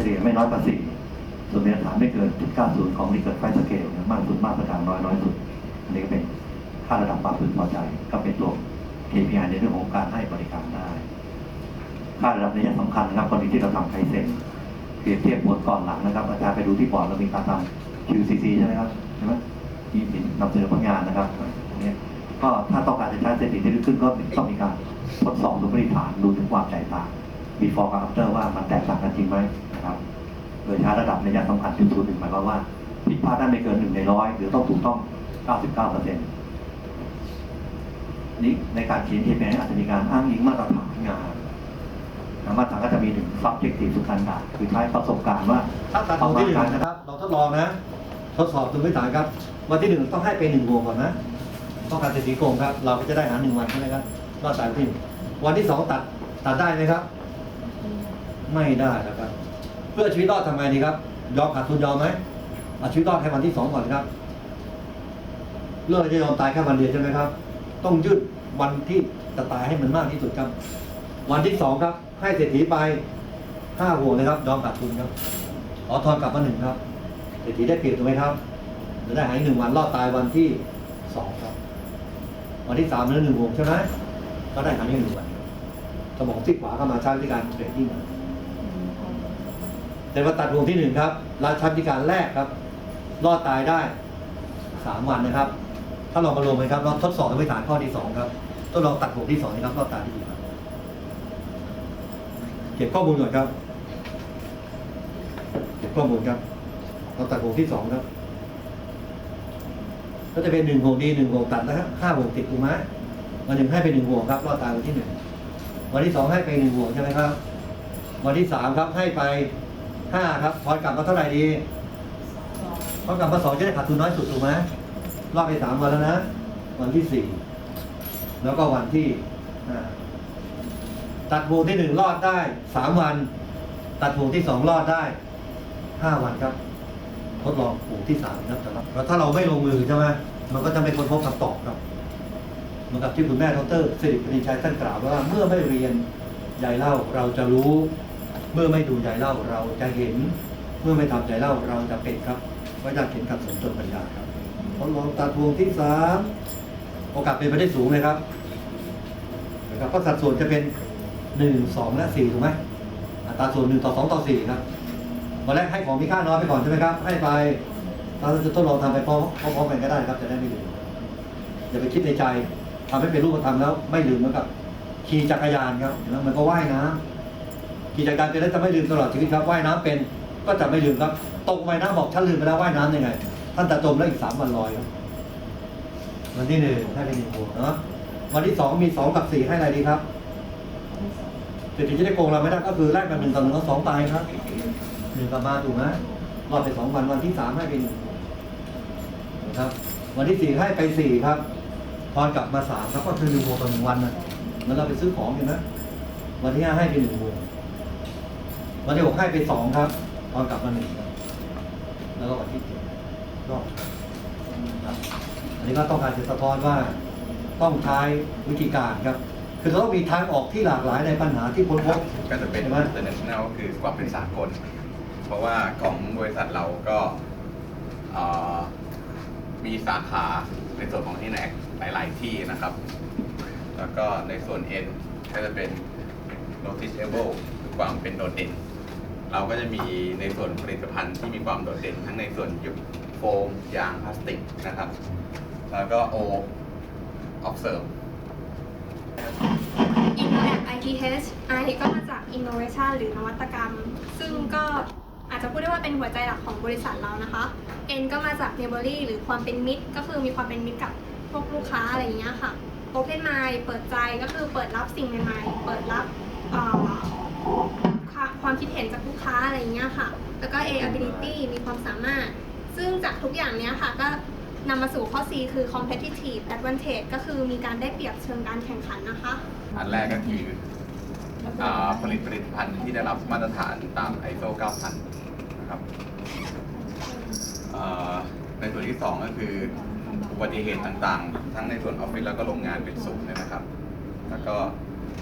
เฉลี่ยไม่น้อยกว่าสี่ส่วนมาตรฐานไม่เกินจุด90ของรีเกิดไฟสเกลมากสุดมาตรฐานน้อยน้อยสุด อันนี้ก็เป็นค่าระดับความพึงพอใจ ก็เป็นตัว KPI ในเรื่องของการให้บริการได้ ค่าระดับนี้สำคัญนะครับกรณีที่เราทำไคเซ็นเปรียบเทียบผลก่อนหลังนะครับอาจารย์ไปดูที่บอร์ดเรามีการทำ QCC ใช่ไหมครับใช่ไหมที่นำเสนอผลงานนะครับนนี้ก็ถ้าต้องการจะใช้สถิติที่ลึกขึ้นก็ต้องมีการทดสอบดูมาตรฐานดูถึงความแตกต่าง before กับ after ว่ามันแตกต่างกันจริงไหม นะครับ โดยใช้ระดับในยะสำคัญจุดศูนย์หนึ่งหมายความว่าผิดพลาดได้ไม่เกินหนึ่งในร้อยหรือต้องถูกต้อง 99เปอร์เซ็นต์นี้ในการเขียน KPI อาจจะมีการอ้างอิงมาตรฐานงานมาตรฐานก็จะมีถึง subjective สุขันดาคือใช้ประสบการณ์ว่าถ้าตัดตรงที่หนึ่งนะครับ เราทดลองนะ ทดสอบตรงพื้นฐานครับ วันที่หนึ่งต้องให้ไปหนึ่งวกก่อนนะต้องการเศรษฐีโกงครับ เราก็จะได้หาหนึ่งวันใช่ไหมครับรอดสายที่วันที่สองตัดตัดได้ไหมครับ ไม่ได้นะครับ เพื่อชีวิตรอดทำไงดีครับ ยอมขาดทุนยอมไหมเอาชีวิตรอดแค่วันที่สองก่อนครับเลือกจะยอมตายแค่วันเดียวใช่ไหมครับ ต้องยืดวันที่จะตายให้มันมากที่สุดครับ วันที่สองครับ ให้เศรษฐีไปห้าห่วงเลยครับยอมขาดทุนครับขอทอนกลับมาหนึ่งครับเศรษฐีได้เปรียบถูกไหมครับจะได้หายหนึ่งวันรอดตายวันที่สองครับ วันที่สามนั้นหนึ่งห่วงใช่ไหมก็ได้หายหนึ่งวันสมองซีกขวาเข้ามาใช้วิธีการเทรดดิ้งครับ แต่ว่าตัดห่วงที่หนึ่งครับราช้วิการแรกครับ รอดตายได้สามวันนะครับ ถ้าลองมารวมกันครับเราทดสอบพื้นฐานข้อที่สองครับทดลองตัดห่วงที่สองนะครับรอดตายที่ดีครับเก็บข้อมูลก่อนครับเก็บข้อมูลครับเราตัดห่วงที่สองครับก็จะเป็นหนึ่งห่วงดีหนึ่งห่วงตัดนะครับห้าห่วงติดถูกไหมวันหนึ่งให้ไปหนึ่งห่วงครับรอดตายวันที่หนึ่งวันที่สองให้ไปหนึ่งห่วงใช่ไหมครับ วันที่สามครับให้ไป ห้าครับทอนกลับมาเท่าไหร่ดีทอนกลับมาสองจะได้ขาดทุนน้อยสุดถูกไหมรอดไปสามวันแล้วนะ วันที่สี่แล้วก็วันที่ตัดวงที่หนึ่งรอดได้สามวัน ตัดวงที่สองรอดได้ห้าวันครับ ทดลองผูที่สามนะครับแต่แล้วถ้าเราไม่ลงมือใช่ไหมมันก็จะไม่ค้นพบคำตอบครับเหมือนกับที่คุณแม่ดรสิริพนิชัยท่านกล่าวว่าเมื่อไม่เรียนยายเล่าเราจะรู้ เมื่อไม่ดูยายเล่าเราจะเห็น เมื่อไม่ทำยายเล่าเราจะเป็นครับว่าจะเห็นกับสมจนปัญญาครับทดลองตัดห่วงที่สามโอกาสเป็นไปได้สูงเลยครับนะครับเพราะสัดส่วนจะเป็นหนึ่งสองและสี่ถูกไหมอัตราส่วนหนึ่งต่อสองต่อสี่ครับวันแรกให้ของมีค่าน้อยไปก่อนใช่ไหมครับ ให้ไปเราจะทดลองทำไปพร้อมพร้อมกันก็ได้ครับจะได้ไม่ลืมอย่าไปคิดในใจทำให้เป็นรูปธรรมแล้ว ไม่ลืมเหมือนกับขี่จักรยานครับแล้วมันก็ว่ายน้ำ ขี่จักรยานเป็นแล้วจะไม่ลืมตลอดชีวิตครับว่ายน้ำเป็นก็จะไม่ลืมครับ ตกว่ายน้ำบอกฉันลืมไปแล้วว่ายน้ำยังไง ท่านแต่จมแล้วอีกสามวันลอยครับวันที่หนึ่งให้ไปหนึ่งหัวเนาะวันที่สองมีสองกับสี่ให้อะไรดีครับเศรษฐีที่ได้โกงเราไม่ได้ก็คือแลกกันหนึ่งต่อหนึ่งก็สองตายครับหนึ่งกลับมาถูกไหมรอดไปสองวันวันที่สามให้ไปหนึ่งนะครับ วันที่สี่ให้ไปสี่ครับทอนกลับมาสามครับก็คือหนึ่งโมงต่อหนึ่งวันนะเหมือนเราไปซื้อของอยู่นะวันที่ห้าให้ไปหนึ่งโมง วันที่หกให้ไปสองครับทอนกลับมาหนึ่งครับแล้วก็วันที่เจ็ดรอบครับอันนี้ก็ต้องการจะสะท้อนว่าต้องใช้วิธีการครับ คือเราต้องมีทางออกที่หลากหลายในปัญหาที่พ้นพบก็จะเป็นใช่ไหม international ก็คือความเป็นสากล เพราะว่าของบริษัทเราก็มีสาขาในส่วนของที่แนกหลาย ๆ ที่นะครับ แล้วก็ในส่วน N ก็จะเป็น noticeable คือความเป็นโดดเด่น เราก็จะมีในส่วนผลิตภัณฑ์ที่มีความโดดเด่นทั้งในส่วนยุบโฟมยางพลาสติกนะครับ แล้วก็ O observe InnoApp ITH I ก็มาจาก Innovation หรือนวัตกรรม ซึ่งก็อาจจะพูดได้ว่าเป็นหัวใจหลักของบริษัทเรานะคะ N ก็มาจาก n e i g h b o r y หรือความเป็นมิตร ก็คือมีความเป็นมิตรกับพวกลูกค้าอะไรอย่างเงี้ยค่ะ Open Mind เปิดใจก็คือเปิดรับสิ่งใหม่ๆ เปิดรับ ความคิดเห็นจากลูกค้าอะไรอย่างเงี้ยค่ะ แล้วก็ A ability มีความสามารถ ซึ่งจากทุกอย่างเนี้ยค่ะก็นำมาสู่ข้อ C คือ competitive advantage ก็คือมีการได้เปรียบเชิงการแข่งขันนะคะ อันแรกก็คืออาผลิตผลิตภัณฑ์ที่ได้รับมาตรฐานตาม ISO 9000 นะครับอ่าในส่วนที่ 2 ก็คืออุบัติเหตุต่างๆ ทั้งในส่วนออฟฟิศแล้วก็โรงงานเป็นศูนย์เลยนะครับ แล้วก็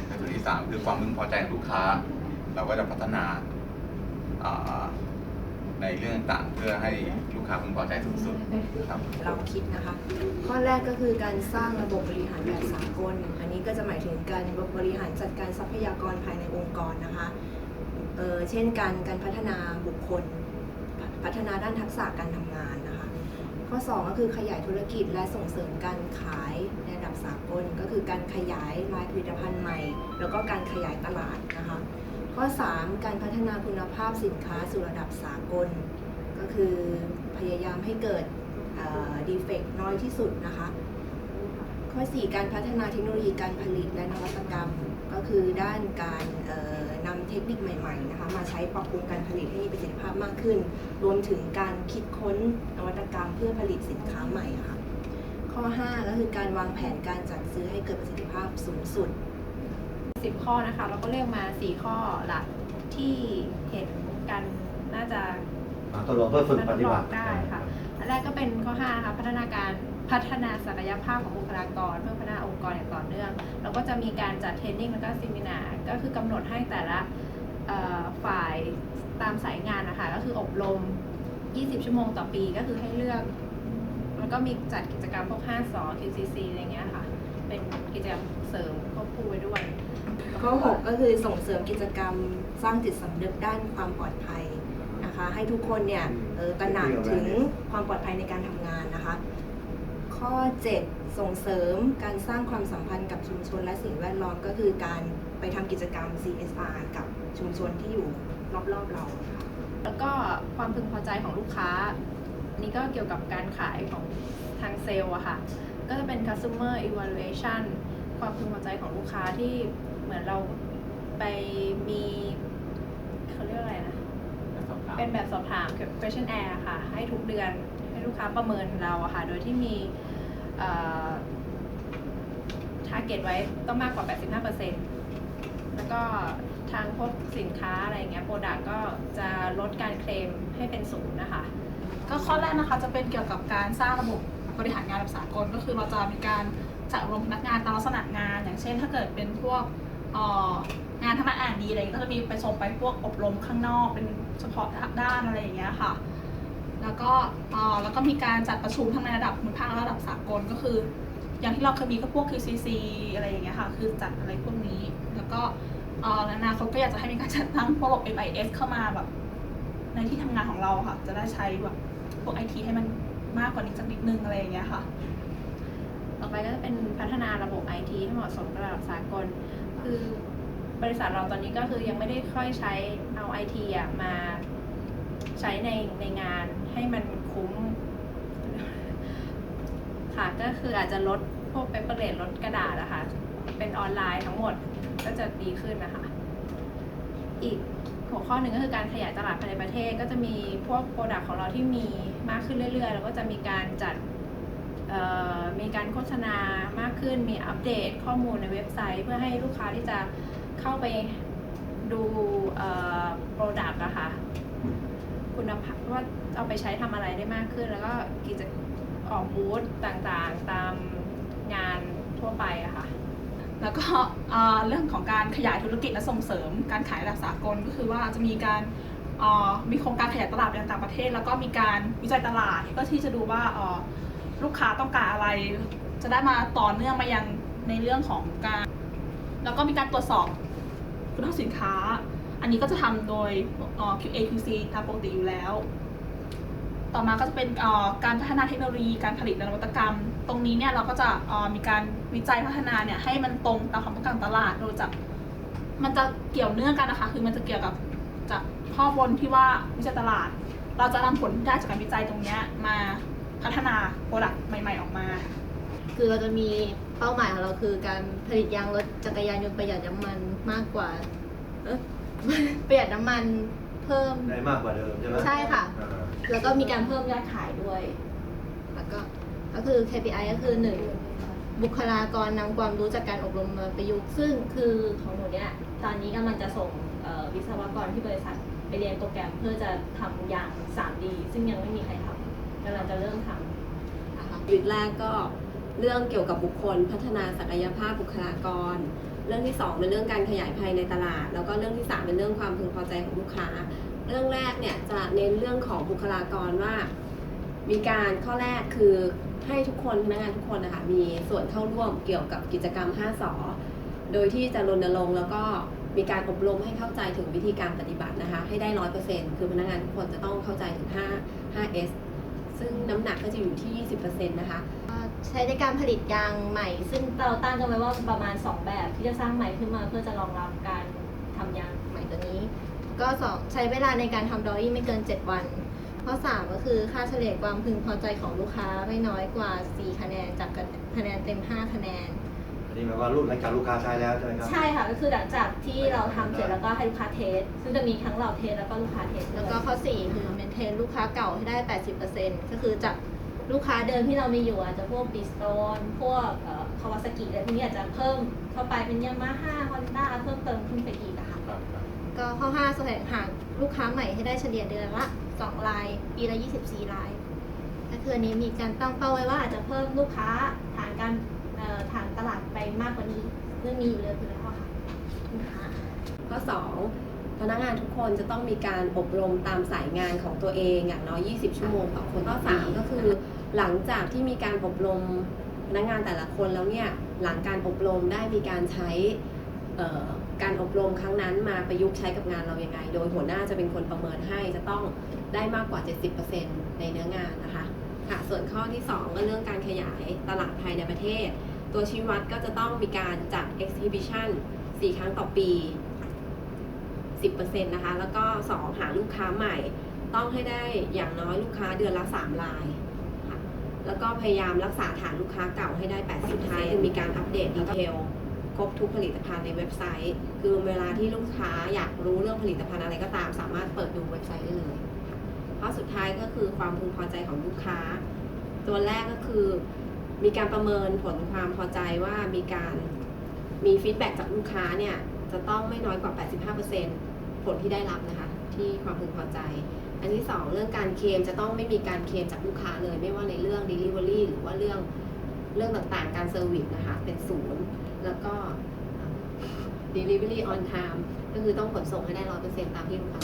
ในส่วนที่ 3 คือความพึงพอใจของลูกค้า เราก็จะพัฒนาในเรื่องต่างเพื่อให้ลูกค้าพึงพอใจสูงสุดครับเราคิดนะคะ ข้อแรกก็คือการสร้างระบบบริหารแบบสากล อันนี้ก็จะหมายถึงการบริหารจัดการทรัพยากรภายในองค์กรนะคะเเช่นการการพัฒนาบุคคล พัฒนาด้านทักษะการทำงานนะคะ ข้อ 2 ก็คือขยายธุรกิจและส่งเสริมการขายในระดับสากล ก็คือการขยายรายผลิตภัณฑ์ใหม่ แล้วก็การขยายตลาดนะคะ ข้อ 3 การพัฒนาคุณภาพสินค้าสู่ระดับสากล ก็คือพยายามให้เกิดดีเฟกต์น้อยที่สุดนะคะ ข้อ 4 การพัฒนาเทคโนโลยีการผลิตและนวัตกรรม ก็คือด้านการนำเทคนิคใหม่ๆนะคะมาใช้ปรับปรุงการผลิตให้มีประสิทธิภาพมากขึ้น รวมถึงการคิดค้นนวัตกรรมเพื่อผลิตสินค้าใหม่ค่ะข้อ 5 ก็คือการวางแผนการจัดซื้อให้เกิดประสิทธิภาพสูงสุด สิบข้อนะคะ เราก็เลือกมาสี่ข้อหลักที่เห็นกันน่าจะมาทดลองเพื่อฝึกปฏิบัติได้ค่ะอันแรกก็เป็นข้อ5นะคะพัฒนาการพัฒนาศักยภาพของบุคลากร เพื่อพัฒนาองค์กรอย่างต่อเนื่องแล้วก็จะมีการจัดเทรนนิ่งแล้วก็ซิมินาก็คือกำหนดให้แต่ละเอ่อฝ่ายตามสายงานนะคะก็คืออบรม 20 ชั่วโมงต่อปีก็คือให้เลือก แล้วก็มีจัดกิจกรรมพวก5สอ QCC อะไรเงี้ยค่ะ เป็นกิจกรรมเสริมควบคู่ไว้ด้วย ข้อ6ก็คือส่งเสริมกิจกรรมสร้างจิตสำนึกด้านความปลอดภัยนะคะ ให้ทุกคนเนี่ยเอ่อตระหนักถึงความปลอดภัยในการทำงานนะคะ ข้อ 7 ส่งเสริมการสร้างความสัมพันธ์กับชุมชนและสิ่งแวดล้อมก็คือการไปทำกิจกรรม CSR กับชุมชนที่อยู่รอบๆเราค่ะแล้วก็ความพึงพอใจของลูกค้า นี่ก็เกี่ยวกับการขายของทางเซลล์อะค่ะ ก็จะเป็น customer evaluation ความพึงพอใจของลูกค้าที่ เหมือนเราไปมีเขาเรียกอะไรนะ เป็นแบบสอบถามเกี่ยวกับ questionnaire ค่ะ ให้ทุกเดือนให้ลูกค้าประเมินเราอะค่ะ โดยที่มีเอ่อ target ไว้ต้องมากกว่า 85%แล้วก็ทางพวกสินค้าอะไรอย่างเงี้ยโปรดักก็จะลดการเคลมให้เป็นศูนย์นะคะ ก็ข้อแรกนะคะจะเป็นเกี่ยวกับการสร้างระบบบริหารงานแบบสากล ก็คือเราจะมีการจัดอบรมพนักงานตามลักษณะงาน อย่างเช่น ถ้าเกิดเป็นพวกเอ่อ งานทางด้านอ่านดีอะไรอย่างนี้ก็จะมีไปส่งไปพวกอบรมข้างนอกเป็นเฉพาะด้านอะไรอย่างเงี้ยค่ะ แล้วก็แล้วก็มีการจัดประชุมทั้งในระดับภูมิภาคและระดับสากลก็คือ อย่างที่เราเคยมีก็พวก QCC อะไรอย่างเงี้ยค่ะ คือจัดอะไรพวกนี้ แล้วก็เอ่อในอนาคตก็อยากจะให้มีการจัดตั้งพวกระบบ MIS เข้ามาแบบในที่ทำงานของเราค่ะ จะได้ใช้แบบพวกไอทีให้มันมากกว่านี้สักนิดนึงอะไรอย่างเงี้ยค่ะ ต่อไปก็จะเป็นพัฒนาระบบ IT ให้เหมาะสมกับระดับสากล คือบริษัทเราตอนนี้ก็คือยังไม่ได้ค่อยใช้เอา IT อะมาใช้ในในงานให้มันคุ้ม ค่ะก็คืออาจจะลดพวก paper rate ลดกระดาษนะคะเป็นออนไลน์ทั้งหมดก็จะดีขึ้นนะคะ อีกหัวข้อหนึ่งก็คือการขยายตลาดภายในประเทศ ก็จะมีพวกโปรดักต์ของเราที่มีมากขึ้นเรื่อยๆ แล้วก็จะมีการจัด มีการโฆษณามากขึ้น มีอัปเดตข้อมูลในเว็บไซต์ เพื่อให้ลูกค้าที่จะเข้าไปดูโปรดักต์อะค่ะคุณภาพว่าเอาไปใช้ทำอะไรได้มากขึ้น แล้วก็กิจออกบูธต่างๆตามงานทั่วไปอะค่ะแล้วก็เรื่องของการขยายธุรกิจและส่งเสริม การขายระดับสากลก็คือว่าจะมีการมีโครงการขยายตลาดไปต่างประเทศ แล้วก็มีการวิจัยตลาดเพื่อที่จะดูว่า ลูกค้าต้องการอะไร จะได้มาต่อเนื่องมายังในเรื่องของการ แล้วก็มีการตรวจสอบคุณภาพสินค้า อันนี้ก็จะทำโดยเอ่อ QA QC ตามปกติอยู่แล้ว ต่อมาก็จะเป็นการพัฒนาเทคโนโลยีการผลิตและนวัตกรรม ตรงนี้เนี่ยเราก็จะมีการวิจัยพัฒนาเนี่ยให้มันตรงตามความต้องการตลาดโดยจากมันจะเกี่ยวเนื่องกันนะคะ คือมันจะเกี่ยวกับจากข้อบนที่ว่าวิจัยตลาด เราจะนำผลได้จากการวิจัยตรงเนี้ยมา พัฒนาโปรดักต์ใหม่ ๆออกมา คือเราจะมีเป้าหมายของเราคือการผลิตยางรถจักรยานยนต์ประหยัดน้ำมันมากกว่าเอ๊ะประหยัดน้ำมันเพิ่ม ได้มากกว่าเดิมใช่ไหมใช่ค่ะ อ่าแล้วก็มีการเพิ่มยอดขายด้วย แล้วก็ก็คือ KPI ก็คือหนึ่งบุคลากรนำความรู้จากการอบรมมาประยุกต์ ซึ่งคือของหนูเนี่ยตอนนี้กำลังจะส่งเอ่อวิศวกรที่บริษัทไปเรียนโปรแกรมเพื่อจะทำอย่าง 3D ซึ่งยังไม่มีใครทำกำลังจะเริ่มทำนะคะจุดแรกก็เรื่องเกี่ยวกับบุคคล พัฒนาศักยภาพบุคลากร เรื่องที่สองเป็นเรื่องการขยายภายในตลาด แล้วก็เรื่องที่สามเป็นเรื่องความพึงพอใจของลูกค้า เรื่องแรกเนี่ยจะเน้นเรื่องของบุคลากรว่า มีการข้อแรกคือให้ทุกคนพนักงานทุกคนนะคะมีส่วนเข้าร่วมเกี่ยวกับกิจกรรม 5สอโดยที่จะรณรงค์แล้วก็มีการอบรมให้เข้าใจถึงวิธีการปฏิบัตินะคะ ให้ได้ร้อยเปอร์เซ็นต์คือพนักงานทุกคนจะต้องเข้าใจถึง 5 5S ซึ่งน้ำหนักก็จะอยู่ที่ 20%นะคะ ใช้ในการผลิตยางใหม่ ซึ่งเราตั้งกันไว้ว่าประมาณ 2 แบบที่จะสร้างใหม่ขึ้นมาเพื่อจะรองรับการทำยางใหม่ตัวนี้ ก็สองใช้เวลาในการทำดอยี่ไม่เกิน 7 วัน ข้อ 3 ก็คือค่าเฉลี่ยความพึงพอใจของลูกค้าไม่น้อยกว่า 4 คะแนนจากคะแนนเต็ม 5 คะแนนอั นนี้หมายว่ารุ่นหลังจากลูกค้าใช้แล้วใช่ไหมครับใช่ค่ะก็คือหลังจากที่เราทำเสร็จแล้วก็ให้ลูกค้าเทส ซึ่งจะมีทั้งเราเทสแล้วก็ลูกค้าเทสแล้วก็ข้อ 4 คือเมนเทนลูกค้าเก่าให้ได้ 80%ก็คือจากลูกค้าเดิมที่เรามีอยู่อาจจะพวกบิสโตนพวกคาวาซากิอะไรพวกนี้อาจจะเพิ่มเข้าไปเป็นยามาฮ่าฮอนด้าเพิ่มเติมขึ้นไปอีกอะค่ะ ครับครับก็ข้อ 5 แสวงหาลูกค้าใหม่ให้ได้เฉลี่ยเดือนละ 2 ราย ปีละ 24 รายก็คืออันนี้มีการตั้งเป้าไว้ว่าอาจจะเพิ่มลูกค้าฐานการ เอ่อฐานตลาดไปมากกว่านี้เรื่องมีอยู่เลยอยู่แล้วอค่ะข้อ2พนักงานทุกคนจะต้องมีการอบรมตามสายงานของตัวเองอย่างน้อย 20 ชั่วโมงต่อคนข้อ3ก็คือ หลังจากที่มีการอบรมพนักงานแต่ละคนแล้วเนี่ยหลังการอบรมได้มีการใช้การอบรมครั้งนั้นมาประยุกต์ใช้กับงานเราอยังไง โดยหัวหน้าจะเป็นคนประเมินให้จะต้องได้มากกว่า 70%ในเนื้องานนะคะ ค่ะส่วนข้อที่ 2 ก็เรื่องการขยายตลาดภายในประเทศ ตัวชี้วัดก็จะต้องมีการจัด exhibition 4 ครั้งต่อปี 10%นะคะ แล้วก็ 2 หาลูกค้าใหม่ ต้องให้ได้อย่างน้อยลูกค้าเดือนละ 3 รายค่ะแล้วก็พยายามรักษาฐานลูกค้าเก่าให้ได้ 80ท้ายมีการอัปเดตดีเทลครบทุกผลิตภัณฑ์ในเว็บไซต์ คือเวลาที่ลูกค้าอยากรู้เรื่องผลิตภัณฑ์อะไรก็ตาม สามารถเปิดดูเว็บไซต์ได้เลย ข้อสุดท้ายก็คือความพึงพอใจของลูกค้า ตัวแรกก็คือ มีการประเมินผลความพอใจว่ามีการมีฟีดแบ็กจากลูกค้าเนี่ยจะต้องไม่น้อยกว่า 85%ผลที่ได้รับนะคะที่ความพึงพอใจ อันที่ 2 เรื่องการเคลมจะต้องไม่มีการเคลมจากลูกค้าเลย ไม่ว่าในเรื่อง Delivery หรือว่าเรื่องเรื่องต่างๆ การเซอร์วิสนะคะเป็นศูนย์แล้วก็ Delivery on time ก็คือต้องขนส่งให้ได้100%ตามที่ลูกค้า